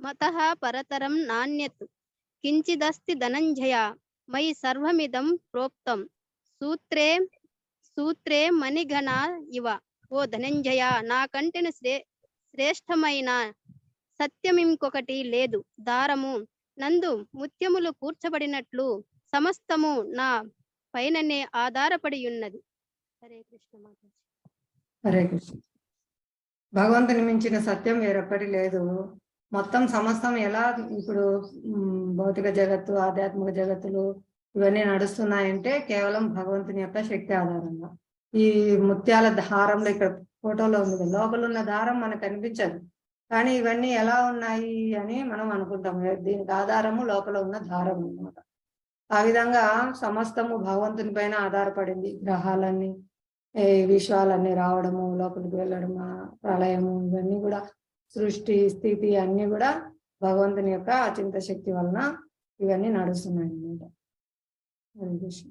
మత పరతరం నాణ్యత్. కించిదస్తి ధనంజయ మయి సర్వమిదం ప్రోక్తం. సూత్రే సూత్రే మణిగణ ఇవ. ఓ ధనంజయ నాకంటెను శ్రే శ్రేష్టమైన సత్యం ఇంకొకటి లేదు. దారము నందు ముత్యములు కూర్చబడినట్లు సమస్తము నా పైననే ఆధారపడి ఉన్నది హరే కృష్ణ మాతాజీ. హరే కృష్ణ. భగవంతుని మించిన సత్యం వేరొక్కటి లేదు. మొత్తం సమస్తం ఎలా ఇప్పుడు భౌతిక జగత్తు ఆధ్యాత్మిక జగత్తులు ఇవన్నీ నడుస్తున్నాయంటే కేవలం భగవంతుని యొక్క శక్తి ఆధారంగా. ఈ ముత్యాల దారంలో ఇక్కడ ఫోటోలో ఉంది లోపల ఉన్న దారం మనకు కనిపించదు. కానీ ఇవన్నీ ఎలా ఉన్నాయి అని మనం అనుకుంటాం. దీనికి ఆధారము లోపల ఉన్న దారం అన్నమాట. ఆ విధంగా సమస్తము భగవంతుని పైన ఆధారపడింది. గ్రహాలన్నీ విశ్వాలన్నీ రావడము లోపలికి వెళ్ళడము ప్రళయము ఇవన్నీ కూడా సృష్టి స్థితి అన్ని కూడా భగవంతుని యొక్క అచింత శక్తి వలన ఇవన్నీ నడుస్తున్నాయి అన్నమాట హరే కృష్ణ